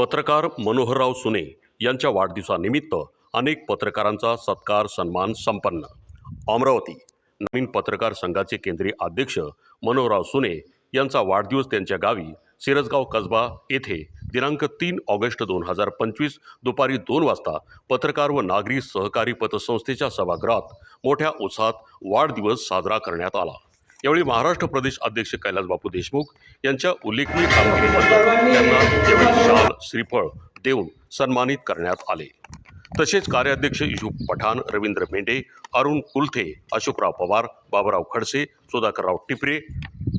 पत्रकार मनोहरराव सुने यांच्या वाढदिवसानिमित्त अनेक पत्रकारांचा सत्कार सन्मान संपन्न. अमरावती नवीन पत्रकार संघाचे केंद्रीय अध्यक्ष मनोहरराव सुने यांचा वाढदिवस त्यांच्या गावी सिरसगाव कसबा येथे दिनांक तीन ऑगस्ट दोन हजार पंचवीस दुपारी दोन वाजता पत्रकार व नागरी सहकारी पतसंस्थेच्या सभागृहात मोठ्या उत्साहात वाढदिवस साजरा करण्यात आला. यावेळी महाराष्ट्र प्रदेश अध्यक्ष कैलासबापू देशमुख यांच्या उल्लेखनीय कामगिरीबद्दल त्यांना यावेळी शाल श्रीफळ देऊन सन्मानित करण्यात आले. तसेच कार्याध्यक्ष युसुफ पठाण रवींद्र मेंढे अरुण कुलथे अशोकराव पवार बाबुराव खडसे सुधाकरराव टिपरे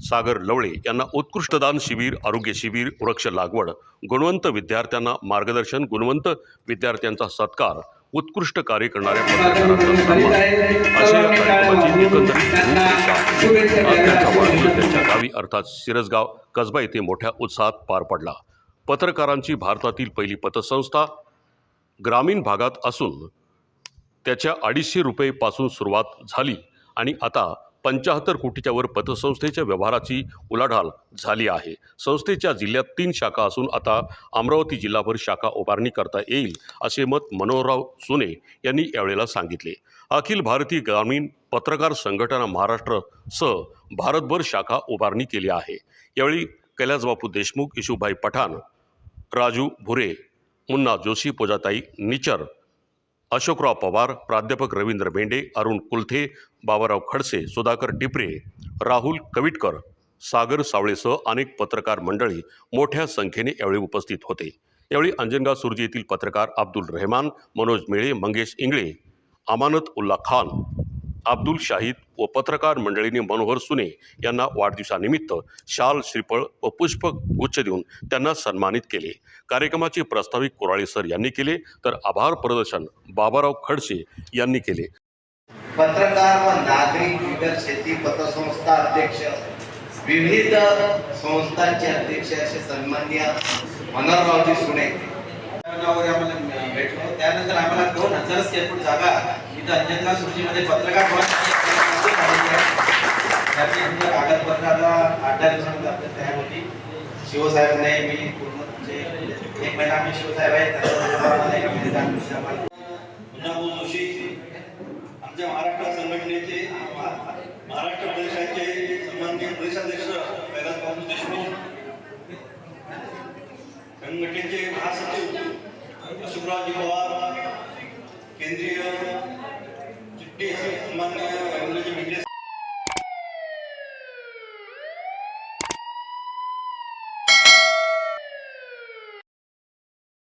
सागर लवळे यांना उत्कृष्टदान शिबिर आरोग्य शिबिर वृक्ष लागवड गुणवंत विद्यार्थ्यांना मार्गदर्शन गुणवंत विद्यार्थ्यांचा सत्कार उत्कृष्ट कार्य करणाऱ्या पत्रकारांचा सन्मान. अशा या कार्यक्रमाची गावी अर्थात सिरसगाव कसबा येथे मोठ्या उत्साहात पार पडला. पत्रकारांची भारतातील पहिली पतसंस्था ग्रामीण भागात असून त्याच्या अडीचशे रुपयेपासून सुरुवात झाली आणि आता पंच्याहत्तर कोटीच्या वर पतसंस्थेच्या व्यवहाराची उलाढाल झाली आहे. संस्थेच्या जिल्ह्यात तीन शाखा असून आता अमरावती जिल्हाभर शाखा उभारणी करता येईल असे मत मनोहरराव सुने यांनी यावेळेला सांगितले. अखिल भारतीय ग्रामीण पत्रकार संघटना महाराष्ट्रसह भारतभर शाखा उभारणी केली आहे. यावेळी कैलासबापू देशमुख इशुभाई पठाण राजू भुरे मुन्ना जोशी पूजाताई निचर अशोकराव पवार प्राध्यापक रवींद्र मेंढे अरुण कुलथे बाबाराव खडसे सुधाकर टिपरे राहुल कविटकर सागर सावळेसह अनेक पत्रकार मंडळी मोठ्या संख्येने यावेळी उपस्थित होते. यावेळी अंजनगाव सुरजी येथील पत्रकार अब्दुल रहमान मनोज मेळे मंगेश इंगळे अमानत उल्ला खान अब्दुल शाहीद व पत्रकार मंडळीने मनोहर सुने यांना वाढदिवसानिमित्त शाल श्रीफळ व पुष्प गुच्छ देऊन त्यांना सन्मानित केले. कार्यक्रमाचे प्रस्ताविक कोराळे सर यांनी केले तर आभार प्रदर्शन बाबाराव खडसे यांनी केले. पत्रकार व नागरिक बिगर शेती पतसंस्था अध्यक्ष विविध संस्थांचे अध्यक्ष असे सन्मान्य मनोहररावजी भेटलो. त्यानंतर आम्हाला दोन हजार स्क्वेअर फूट जागा इथं अंजनगाव सृष्टीमध्ये पत्रकार भवन त्याची आमच्या आठ दहा दिवसामध्ये आपल्याला तयार होती शिवसाहेबांना मी पूर्ण म्हणजे एक महिना आम्ही शिवसाहेब आहे जोशी आमच्या महाराष्ट्र संघटनेचे महाराष्ट्र प्रदेशाचे सन्माननीय प्रदेशाध्यक्ष कैलासबाबू देशमुख संघटनेचे महासचिव अशोकरावजी पवार केंद्रीय चिट्टी सन्माननीय